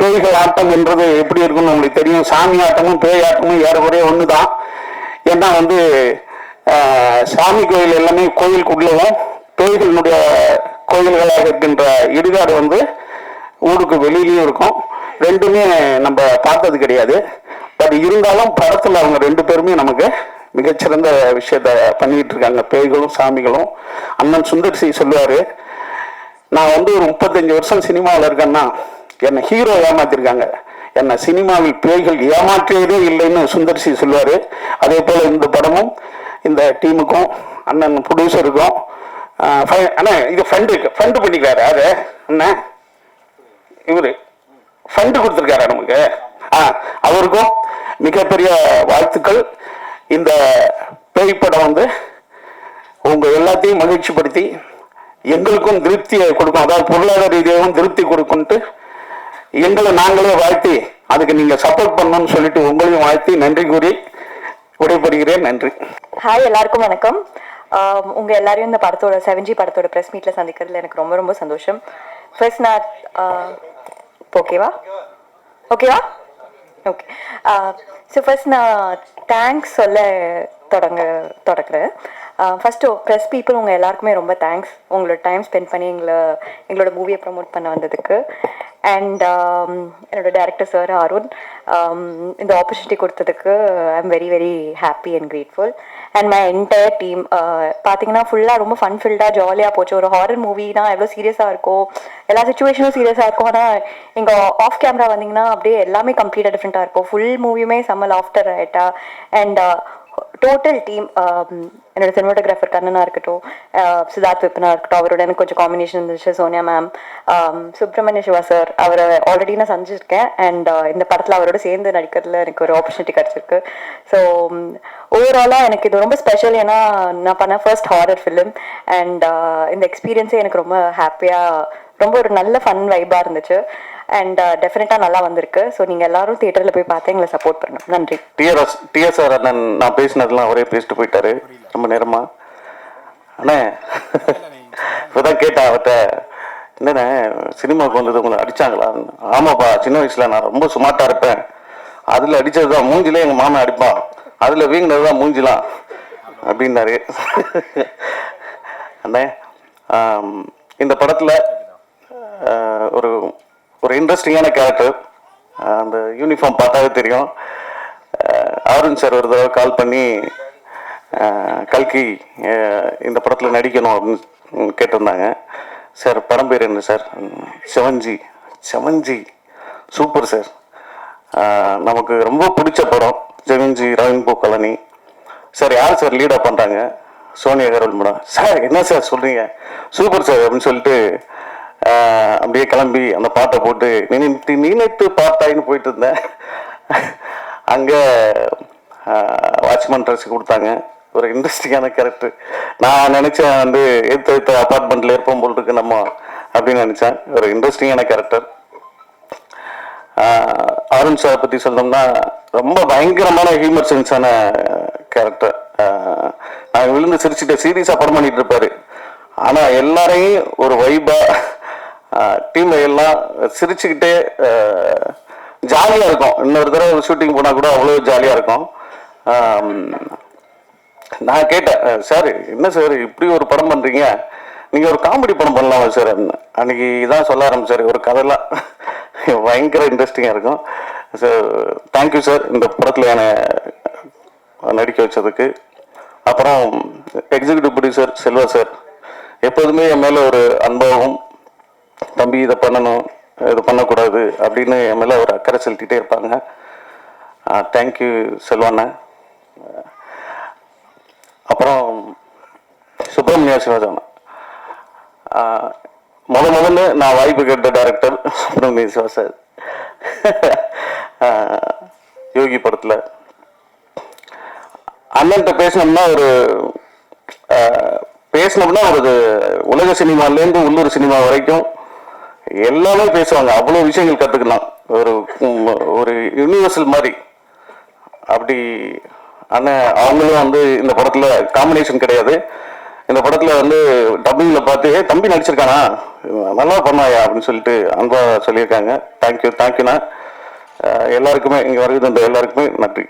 பேய்கள் ஆட்டம் என்றது எப்படி இருக்கும்னு உங்களுக்கு தெரியும். சாமி ஆட்டமும் பேய் ஆட்டமும் ஏறக்குறைய ஒன்று தான் ஏன்னா வந்து சாமி கோயில் எல்லாமே கோயிலுக்குள்ளவும் பேய்களினுடைய கோயில்களாக இருக்கின்ற இடுகாடு வந்து ஊருக்கு வெளியிலையும் இருக்கும். ரெண்டுமே நம்ம பார்த்தது கிடையாது. பட் இருந்தாலும் படத்தில் அவங்க ரெண்டு பேருமே நமக்கு மிகச்சிறந்த விஷயத்த பண்ணிட்டு இருக்காங்க. பேய்களும் சாமிகளும். அண்ணன் சுந்தர் சி சொல்லுவார் நான் வந்து ஒரு முப்பத்தஞ்சு வருஷம் சினிமாவில் இருக்கேன்னா என்னை ஹீரோ ஏமாத்திருக்காங்க. என்னை சினிமாவில் பேய்கள் ஏமாற்றியதே இல்லைன்னு சுந்தர் சி சொல்லுவார். அதே போல் இந்த படமும் இந்த டீமுக்கும் அண்ணன் ப்ரொடியூசருக்கும் அண்ணா இது ஃபண்டு ஃபண்டு பண்ணிக்கிறாரு. யாரு? அண்ணன் இவர். ஃபண்டு கொடுத்துருக்காரு நமக்கு. ஆ அவருக்கும் மிகப்பெரிய வாழ்த்துக்கள். இந்த பேய் படம் வந்து உங்கள் எல்லாத்தையும் மகிழ்ச்சிப்படுத்தி எங்களுக்கும் திருப்தியை கொடுக்கும். அதாவது பொருளாதார ரீதியாகவும் திருப்தி கொடுக்கும்ட்டு எங்களை நாங்களே வாழ்த்தி அதுக்கு நீங்க சப்போர்ட் பண்ணணும்னு சொல்லிட்டு உங்களையும் வாழ்த்தி நன்றி கூறி விடைபெறுகிறேன். நன்றி. ஹாய் எல்லாருக்கும் வணக்கம். உங்க எல்லாரையும் இந்த படத்தோட செவன்ஜி படத்தோட ப்ரெஸ் மீட்ல சந்திக்கிறதுல எனக்கு ரொம்ப ரொம்ப சந்தோஷம். ஃபர்ஸ்ட் நான் ஓகேவா ஓகேவா ஓகே ஸோ ஃபர்ஸ்ட் நான் தேங்க்ஸ் சொல்ல தொடங்க தொடங்குறேன் ஃபஸ்ட்டு ப்ரெஸ் பீப்புள் உங்கள் எல்லாருக்குமே ரொம்ப தேங்க்ஸ் உங்களோட டைம் ஸ்பெண்ட் பண்ணி எங்களை எங்களோட மூவியை ப்ரமோட் பண்ண வந்ததுக்கு. அண்ட் um, என்னோட டேரக்டர் சார் அருண் இந்த ஆப்பர்ச்சுனிட்டி கொடுத்ததுக்கு I am very very happy and grateful and my entire team பார்த்தீங்கன்னா ஃபுல்லாக ரொம்ப ஃபன் ஃபில்டாக ஜாலியாக போச்சு. ஒரு ஹாரர் மூவினா எவ்வளோ சீரியஸாக இருக்கும் எல்லா சுச்சுவேஷனும் சீரியஸாக இருக்கும். ஆனால் எங்கள் ஆஃப் கேமரா வந்தீங்கன்னா அப்படியே எல்லாமே கம்ப்ளீட்டாக டிஃப்ரெண்ட்டாக இருக்கும். ஃபுல் மூவியுமே செம்ம லாஃப்டர் ஆகிட்டா அண்ட் டோட்டல் டீம் um, என்னோட சினிமாட்டோகிராஃபர் கண்ணனாக இருக்கட்டும் uh, சித்தார்த் விப்பனா இருக்கட்டும் அவரோட எனக்கு கொஞ்சம் காம்பினேஷன் இருந்துச்சு Sonia ma'am um, Subramaniya Siva sir அவரை ஆல்ரெடி நான் சந்திச்சிருக்கேன். அண்ட் uh, இந்த படத்தில் அவரோட சேர்ந்து நடிக்கிறதுல எனக்கு ஒரு ஆப்பர்ச்சுனிட்டி கிடச்சிருக்கு. ஸோ ஓவராலாக எனக்கு இது ரொம்ப ஸ்பெஷல் ஏன்னா நான் பண்ண ஃபர்ஸ்ட் ஹாரர் ஃபிலிம் அண்ட் இந்த எக்ஸ்பீரியன்ஸே எனக்கு ரொம்ப ஹாப்பியாக ரொம்ப ஒரு நல்ல ஃபன் வைபாக இருந்துச்சு. அண்ட் டெஃபினட்டாக uh, நல்லா வந்திருக்கு. ஸோ நீங்கள் எல்லாரும் தியேட்டரில் போய் பார்த்து எங்களை சப்போர்ட் பண்ணணும் நன்றி. டிஆர்எஸ் டிஎஸ்ஆர் அண்ணன் நான் பேசினதெல்லாம் அவரே பேசிட்டு போயிட்டாரு. ரொம்ப நேரமா. அண்ணே இப்போதான் கேட்டேன் அவர்கிட்ட என்னண்ணே சினிமாவுக்கு வந்தது உங்களை அடிச்சாங்களா? ஆமாப்பா சின்ன வயசுல நான் ரொம்ப சுமார்ட்டாக இருப்பேன். அதில் அடித்தது தான் மூஞ்சிலே எங்கள் மாமன் அடிப்பான் அதில் வீங்கினது தான் மூஞ்சிலாம். அப்படின்னாரு. அண்ணே இந்த படத்தில் ஒரு இன்ட்ரெஸ்டிங்கான கேரக்டர் அந்த யூனிஃபார்ம் பார்த்தாவே தெரியும். ஆஹ், அருண் சார் ஒரு தடவை கால் பண்ணி கல்கி இந்த படத்தில் நடிக்கணும் அப்படின்னு கேட்டிருந்தாங்க. சார் படம் பேர் என்ன sir seven G. Seven G. Super sir நமக்கு ரொம்ப பிடிச்ச படம். செவன்ஜி ரவின்பூ கலனி. சார் யார் சார் லீடாக பண்ணுறாங்க சோனியா கரோல் மேடம் சார் என்ன சார் சொல்கிறீங்க சூப்பர் சார் அப்படின்னு சொல்லிட்டு அப்படியே கிளம்பி அந்த பாட்டை போட்டு நினைத்து நினைத்து பார்த்தாயின்னு போயிட்டு இருந்தேன் அங்கே வாட்ச்மேன் ட்ரெஸ் கொடுத்தாங்க. ஒரு இன்ட்ரெஸ்டிங்கான கேரக்டர் நான் நினச்சேன் வந்து எடுத்து எடுத்த அப்பார்ட்மெண்ட்டில் இருப்போம் போல் இருக்கு நம்ம அப்படின்னு நினச்சேன். ஒரு இன்ட்ரெஸ்டிங்கான கேரக்டர் அருண் சார் பற்றி சொல்லணும்னா ரொம்ப பயங்கரமான ஹியூமர் சென்ஸான கேரக்டர் நாங்கள் விழுந்து சிரிச்சுட்டு சீரியஸாக படம் பண்ணிட்டு இருப்பாரு. ஆனால் எல்லாரையும் ஒரு வைபா டீம்ல எல்லாம் சிரிச்சுக்கிட்டே ஜாலியாக இருக்கும். இன்னொரு தடவை ஷூட்டிங் போனால் கூட அவ்வளோ ஜாலியாக இருக்கும். நான் கேட்டேன் சார் என்ன சார் இப்படி ஒரு படம் பண்ணுறீங்க நீங்கள் ஒரு காமெடி படம் பண்ணலாமா சார் அன்னைக்கு இதான் சொல்ல ஆரம்பிச்சார். ஒரு கதைலாம் பயங்கர இன்ட்ரெஸ்டிங்காக இருக்கும். சார் தேங்க்யூ சார் இந்த படத்தில் என்னை நடிக்க வச்சதுக்கு. அப்புறம் எக்ஸிகியூட்டிவ் ப்ரொடியூசர் செல்வா சார் எப்போதுமே என் மேலே ஒரு அன்பாகவும் தம்பி இதை பண்ணணும் இது பண்ணக்கூடாது அப்படின்னு என் மேலே ஒரு அக்கறை செலுத்திகிட்டே இருப்பாங்க. தேங்க்யூ செல்வாண்ணா. அப்புறம் சுப்பிரமணிய சிவஜானா முத முதல்ல நான் வாய்ப்பு கேட்ட டேரக்டர் சுப்பிரமணிய சிவா சார். யோகி படத்தில். அண்ணன்ட்ட பேசினோம்னா ஒரு பேசினோம்னா ஒரு உலக சினிமாலேருந்து உள்ளூர் சினிமா வரைக்கும் எல்லாமே பேசுவாங்க. அவ்வளோ விஷயங்கள் கற்றுக்கலாம் ஒரு ஒரு யூனிவர்சல் மாதிரி. அப்படி அண்ணன் அவங்களும் வந்து இந்த படத்தில் காம்பினேஷன் கிடையாது. இந்த படத்தில் வந்து டப்பிங்கில் பார்த்து ஏ தம்பி நடிச்சிருக்கானா? நல்லா பண்ணாயா? அப்படின்னு சொல்லிட்டு அன்பாக சொல்லியிருக்காங்க. தேங்க்யூ தேங்க்யூண்ணா எல்லாருக்குமே இங்கே வருகின்ற எல்லாருக்குமே நன்றி.